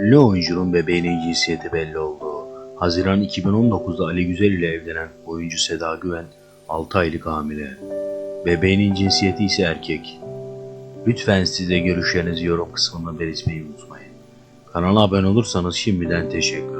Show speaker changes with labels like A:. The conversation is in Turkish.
A: Ünlü oyuncunun bebeğinin cinsiyeti belli oldu. Haziran 2019'da Ali Güzel ile evlenen oyuncu Seda Güven 6 aylık hamile. Bebeğinin cinsiyeti ise erkek. Lütfen siz de görüşlerinizi yorum kısmında belirtmeyi unutmayın. Kanala abone olursanız şimdiden teşekkür